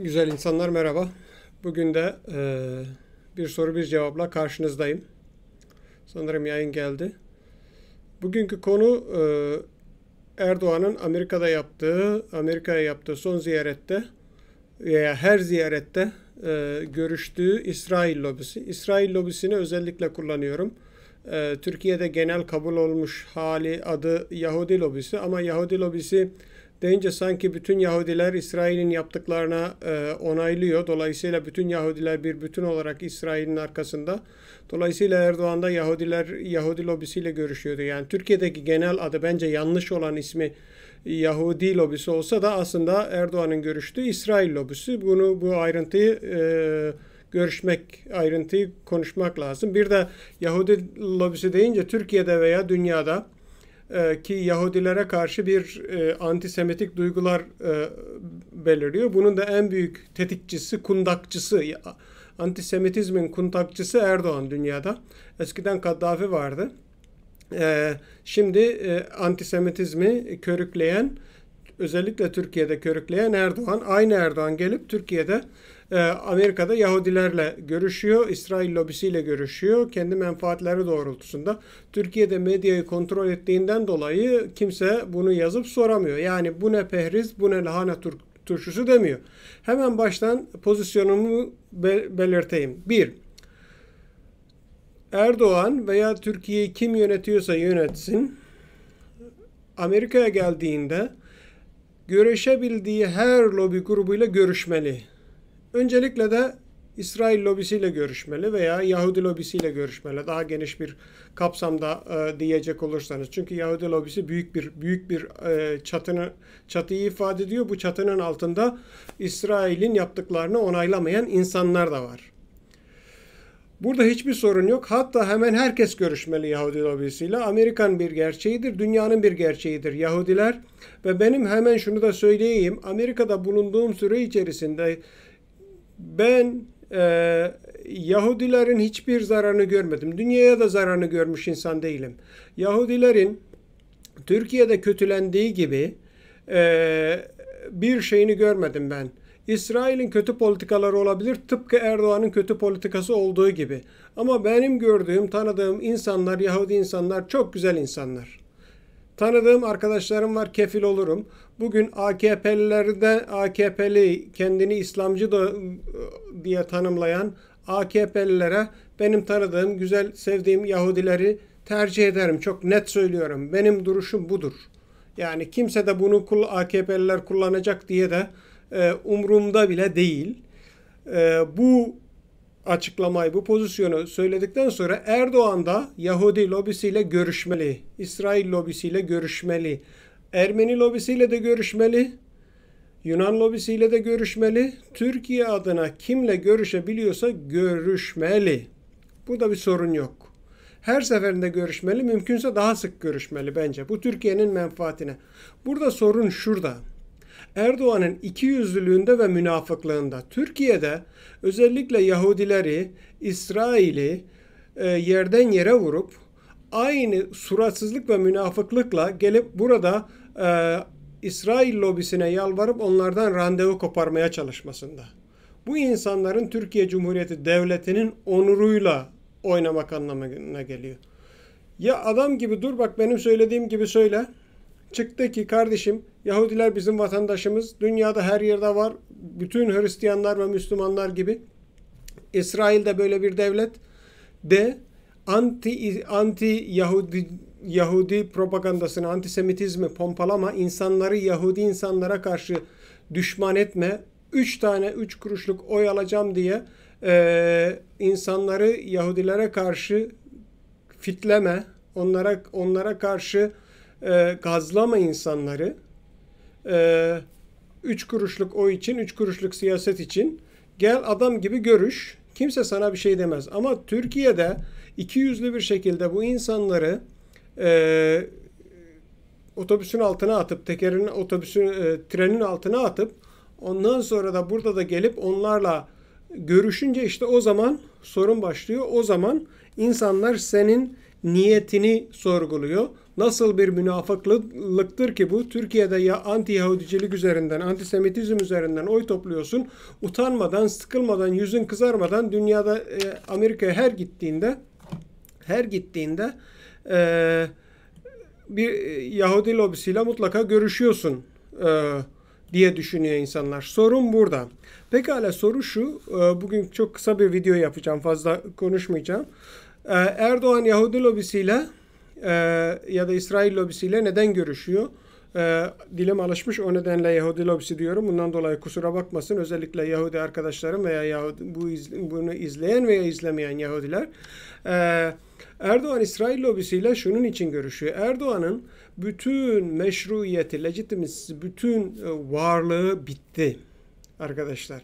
Güzel insanlar merhaba. Bugün de e, bir soru bir cevapla karşınızdayım. Sanırım yayın geldi. Bugünkü konu e, Erdoğan'ın Amerika'da yaptığı, Amerika'ya yaptığı son ziyarette veya her ziyarette e, görüştüğü İsrail lobisi. İsrail lobisini özellikle kullanıyorum. E, Türkiye'de genel kabul olmuş hali adı Yahudi lobisi ama Yahudi lobisi deyince sanki bütün Yahudiler İsrail'in yaptıklarına e, onaylıyor. Dolayısıyla bütün Yahudiler bir bütün olarak İsrail'in arkasında. Dolayısıyla Erdoğan da Yahudiler Yahudi lobisiyle görüşüyordu. Yani Türkiye'deki genel adı bence yanlış olan ismi Yahudi lobisi olsa da aslında Erdoğan'ın görüştüğü İsrail lobisi. Bunu bu ayrıntıyı e, görüşmek, ayrıntıyı konuşmak lazım. Bir de Yahudi lobisi deyince Türkiye'de veya dünyada e, ki Yahudilere karşı bir e, antisemitik duygular e, beliriyor. Bunun da en büyük tetikçisi, kundakçısı, antisemitizmin kundakçısı Erdoğan dünyada. Eskiden Kaddafi vardı. E, şimdi e, antisemitizmi körükleyen, özellikle Türkiye'de körükleyen Erdoğan, aynı Erdoğan gelip Türkiye'de ee, Amerika'da Yahudilerle görüşüyor, İsrail lobisiyle görüşüyor. Kendi menfaatleri doğrultusunda. Türkiye'de medyayı kontrol ettiğinden dolayı kimse bunu yazıp soramıyor. Yani bu ne pehriz, bu ne lahana tur turşusu demiyor. Hemen baştan pozisyonumu be belirteyim. Bir, Erdoğan veya Türkiye'yi kim yönetiyorsa yönetsin, Amerika'ya geldiğinde görüşebildiği her lobi grubuyla görüşmeli. Öncelikle de İsrail lobisiyle görüşmeli veya Yahudi lobisiyle görüşmeli. Daha geniş bir kapsamda e, diyecek olursanız. Çünkü Yahudi lobisi büyük bir büyük bir e, çatını çatıyı ifade ediyor. Bu çatının altında İsrail'in yaptıklarını onaylamayan insanlar da var. Burada hiçbir sorun yok. Hatta hemen herkes görüşmeli Yahudi lobisiyle. Amerikan bir gerçeğidir, dünyanın bir gerçeğidir Yahudiler. Ve benim hemen şunu da söyleyeyim. Amerika'da bulunduğum süre içerisinde ben e, Yahudilerin hiçbir zararını görmedim. Dünyaya da zararını görmüş insan değilim. Yahudilerin Türkiye'de kötülendiği gibi e, bir şeyini görmedim ben. İsrail'in kötü politikaları olabilir tıpkı Erdoğan'ın kötü politikası olduğu gibi. Ama benim gördüğüm, tanıdığım insanlar, Yahudi insanlar çok güzel insanlar. Tanıdığım arkadaşlarım var, kefil olurum. Bugün AKP'lilerde AKP'li kendini İslamcı da diye tanımlayan AKP'lilere benim tanıdığım, güzel sevdiğim Yahudileri tercih ederim. Çok net söylüyorum. Benim duruşum budur. Yani kimse de bunu AKP'liler kullanacak diye de e, umrumda bile değil. E, bu açıklamayı, bu pozisyonu söyledikten sonra Erdoğan da Yahudi lobisiyle görüşmeli. İsrail lobisiyle görüşmeli. Ermeni lobisiyle de görüşmeli. Yunan lobisiyle de görüşmeli. Türkiye adına kimle görüşebiliyorsa görüşmeli. Bu da bir sorun yok. Her seferinde görüşmeli, mümkünse daha sık görüşmeli bence. Bu Türkiye'nin menfaatine. Burada sorun şurada. Erdoğan'ın ikiyüzlülüğünde ve münafıklığında. Türkiye'de özellikle Yahudileri, İsrail'i e, yerden yere vurup aynı suratsızlık ve münafıklıkla gelip burada e, İsrail lobisine yalvarıp onlardan randevu koparmaya çalışmasında. Bu insanların Türkiye Cumhuriyeti Devleti'nin onuruyla oynamak anlamına geliyor. Ya adam gibi dur bak benim söylediğim gibi söyle. Çıktı ki kardeşim Yahudiler bizim vatandaşımız. Dünyada her yerde var. Bütün Hristiyanlar ve Müslümanlar gibi. İsrail'de böyle bir devlet. De anti anti Yahudi Yahudi propagandasını, antisemitizmi pompalama, insanları Yahudi insanlara karşı düşman etme, üç tane üç kuruşluk oy alacağım diye e, insanları Yahudilere karşı fitleme, onlara onlara karşı e, gazlama insanları. E, üç kuruşluk oy için, üç kuruşluk siyaset için gel adam gibi görüş. Kimse sana bir şey demez. Ama Türkiye'de iki yüzlü bir şekilde bu insanları e, otobüsün altına atıp tekerin otobüsün e, trenin altına atıp ondan sonra da burada da gelip onlarla görüşünce işte o zaman sorun başlıyor. O zaman insanlar senin niyetini sorguluyor. Nasıl bir münafıklıktır ki bu? Türkiye'de ya anti Yahudicilik üzerinden, antisemitizm üzerinden oy topluyorsun. Utanmadan, sıkılmadan, yüzün kızarmadan dünyada e, Amerika'ya her gittiğinde her gittiğinde e, bir Yahudi lobisiyle mutlaka görüşüyorsun e, diye düşünüyor insanlar. Sorun burada. Pekala soru şu. E, bugün çok kısa bir video yapacağım. Fazla konuşmayacağım. E, Erdoğan Yahudi lobisiyle e, ya da İsrail lobisiyle neden görüşüyor? E, dilim alışmış o nedenle Yahudi lobisi diyorum. Bundan dolayı kusura bakmasın. Özellikle Yahudi arkadaşlarım veya Yahudi, bu bunu izleyen veya izlemeyen Yahudiler. E, Erdoğan İsrail lobisiyle şunun için görüşüyor. Erdoğan'ın bütün meşruiyeti, legitimitesi, bütün e, varlığı bitti arkadaşlar.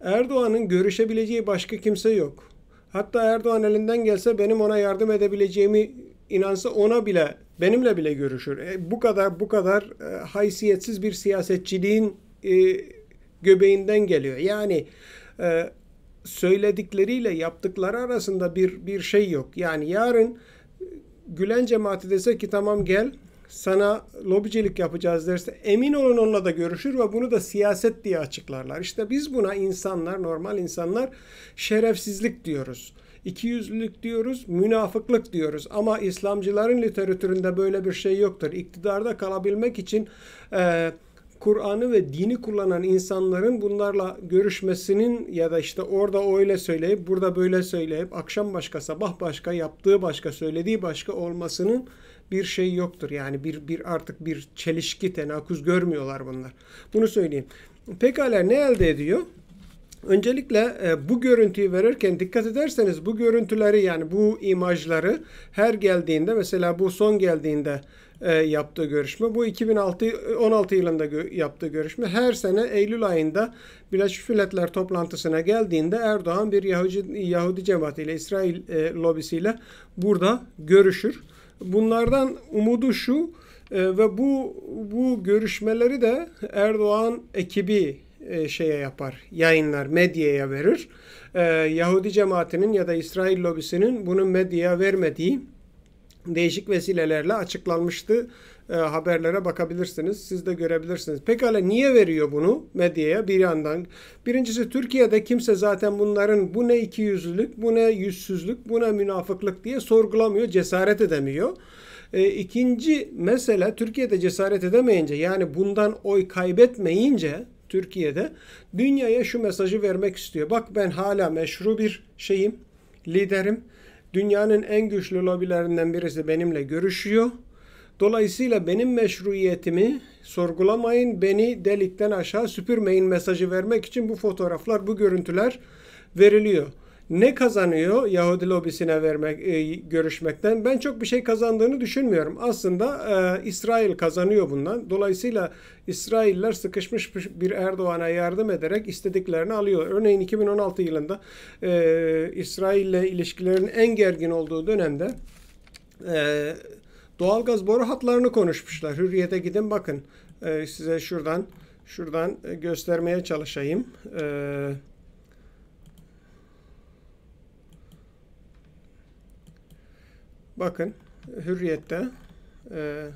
Erdoğan'ın görüşebileceği başka kimse yok. Hatta Erdoğan elinden gelse benim ona yardım edebileceğimi inansa ona bile benimle bile görüşür. E, bu kadar bu kadar e, haysiyetsiz bir siyasetçiliğin e, göbeğinden geliyor. Yani e, söyledikleriyle yaptıkları arasında bir bir şey yok. Yani yarın Gülen cemaati dese ki tamam gel sana lobicilik yapacağız derse emin olun onunla da görüşür ve bunu da siyaset diye açıklarlar. İşte biz buna insanlar, normal insanlar şerefsizlik diyoruz. İkiyüzlülük diyoruz, münafıklık diyoruz. Ama İslamcıların literatüründe böyle bir şey yoktur. İktidarda kalabilmek için e, Kur'an'ı ve dini kullanan insanların bunlarla görüşmesinin ya da işte orada öyle söyleyip burada böyle söyleyip akşam başka sabah başka yaptığı başka söylediği başka olmasının bir şey yoktur. Yani bir, bir artık bir çelişki tenakuz görmüyorlar bunlar. Bunu söyleyeyim. Pekala ne elde ediyor? Öncelikle e, bu görüntüyü verirken dikkat ederseniz bu görüntüleri yani bu imajları her geldiğinde mesela bu son geldiğinde e, yaptığı görüşme. Bu 2006 16 yılında gö- yaptığı görüşme. Her sene Eylül ayında Birleşmiş Milletler toplantısına geldiğinde Erdoğan bir Yahudi, Yahudi cemaatiyle, İsrail e, lobisiyle burada görüşür. Bunlardan umudu şu e, ve bu bu görüşmeleri de Erdoğan ekibi e, şeye yapar, yayınlar, medyaya verir. E, Yahudi cemaatinin ya da İsrail lobisinin bunu medyaya vermediği değişik vesilelerle açıklanmıştı. E, haberlere bakabilirsiniz. Siz de görebilirsiniz. Pekala niye veriyor bunu medyaya bir yandan? Birincisi Türkiye'de kimse zaten bunların bu ne ikiyüzlülük, bu ne yüzsüzlük, bu ne münafıklık diye sorgulamıyor, cesaret edemiyor. E, ikinci mesele Türkiye'de cesaret edemeyince yani bundan oy kaybetmeyince Türkiye'de dünyaya şu mesajı vermek istiyor. Bak ben hala meşru bir şeyim, liderim. Dünyanın en güçlü lobilerinden birisi benimle görüşüyor. Dolayısıyla benim meşruiyetimi sorgulamayın, beni delikten aşağı süpürmeyin mesajı vermek için bu fotoğraflar, bu görüntüler veriliyor ne kazanıyor Yahudi lobisine vermek e, görüşmekten? Ben çok bir şey kazandığını düşünmüyorum. Aslında e, İsrail kazanıyor bundan. Dolayısıyla İsrailler sıkışmış bir Erdoğan'a yardım ederek istediklerini alıyor. Örneğin 2016 yılında e, İsrail ile ilişkilerin en gergin olduğu dönemde e, doğalgaz boru hatlarını konuşmuşlar. Hürriyete gidin bakın. E, size şuradan şuradan göstermeye çalışayım. Eee Bakın Hürriyet'te e,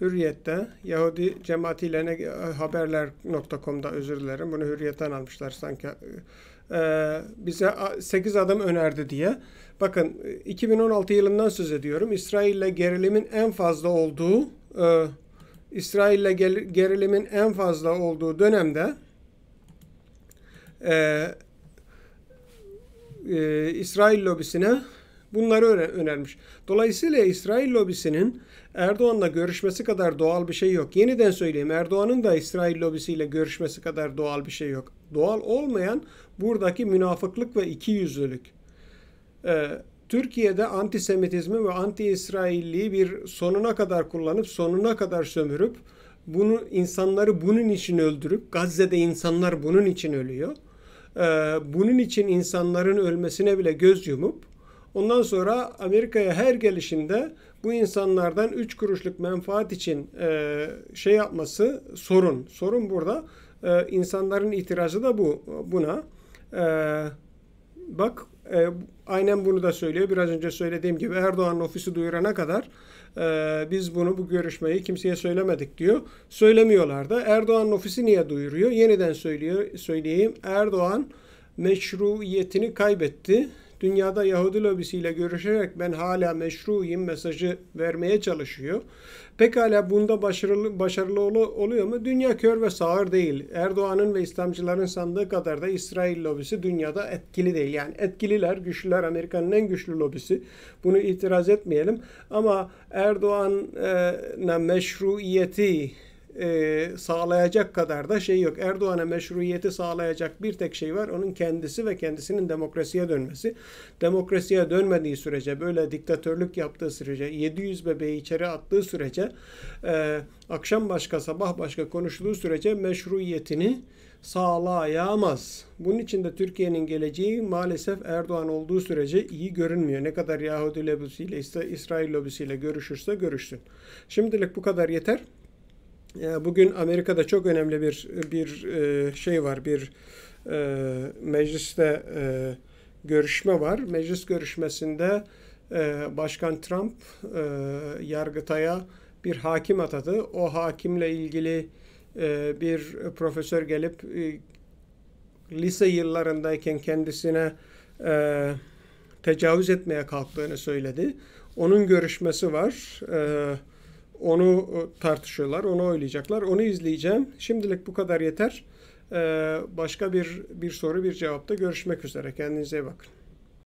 Hürriyet'te Yahudi cemaatiyle ne, haberler.com'da özür dilerim. Bunu Hürriyet'ten almışlar sanki. E, bize 8 adım önerdi diye. Bakın 2016 yılından söz ediyorum. İsrail'le gerilimin en fazla olduğu e, İsrail'le gerilimin en fazla olduğu dönemde e, e, İsrail lobisine bunları önermiş. Dolayısıyla İsrail lobisinin Erdoğan'la görüşmesi kadar doğal bir şey yok. Yeniden söyleyeyim Erdoğan'ın da İsrail lobisiyle görüşmesi kadar doğal bir şey yok. Doğal olmayan buradaki münafıklık ve ikiyüzlülük. Ee, Türkiye'de antisemitizmi ve anti-İsrailliği bir sonuna kadar kullanıp sonuna kadar sömürüp bunu insanları bunun için öldürüp Gazze'de insanlar bunun için ölüyor. Ee, bunun için insanların ölmesine bile göz yumup Ondan sonra Amerika'ya her gelişinde bu insanlardan 3 kuruşluk menfaat için e, şey yapması sorun. Sorun burada. E, insanların itirazı da bu buna. E, bak e, aynen bunu da söylüyor. Biraz önce söylediğim gibi Erdoğan'ın ofisi duyurana kadar e, biz bunu bu görüşmeyi kimseye söylemedik diyor. Söylemiyorlar da. Erdoğan'ın ofisi niye duyuruyor? Yeniden söylüyor, söyleyeyim. Erdoğan meşruiyetini kaybetti. Dünyada Yahudi lobisiyle görüşerek ben hala meşruyum mesajı vermeye çalışıyor. Pekala bunda başarılı başarılı oluyor mu? Dünya kör ve sağır değil. Erdoğan'ın ve İslamcıların sandığı kadar da İsrail lobisi dünyada etkili değil. Yani etkililer, güçlüler Amerika'nın en güçlü lobisi. Bunu itiraz etmeyelim. Ama Erdoğan'a meşruiyeti e, sağlayacak kadar da şey yok. Erdoğan'a meşruiyeti sağlayacak bir tek şey var. Onun kendisi ve kendisinin demokrasiye dönmesi. Demokrasiye dönmediği sürece, böyle diktatörlük yaptığı sürece, 700 bebeği içeri attığı sürece, e, akşam başka, sabah başka konuştuğu sürece meşruiyetini sağlayamaz. Bunun için de Türkiye'nin geleceği maalesef Erdoğan olduğu sürece iyi görünmüyor. Ne kadar Yahudi lobisiyle, İsrail lobisiyle görüşürse görüşsün. Şimdilik bu kadar yeter. Bugün Amerika'da çok önemli bir bir e, şey var, bir e, mecliste e, görüşme var. Meclis görüşmesinde Başkan Trump Yargıtay'a bir hakim atadı. O hakimle ilgili bir profesör gelip lise yıllarındayken kendisine tecavüz etmeye kalktığını söyledi. Onun görüşmesi var. Onu e, tartışıyorlar, onu oylayacaklar. Onu izleyeceğim. Şimdilik bu kadar yeter. Ee, başka bir bir soru, bir cevapta görüşmek üzere. Kendinize iyi bakın.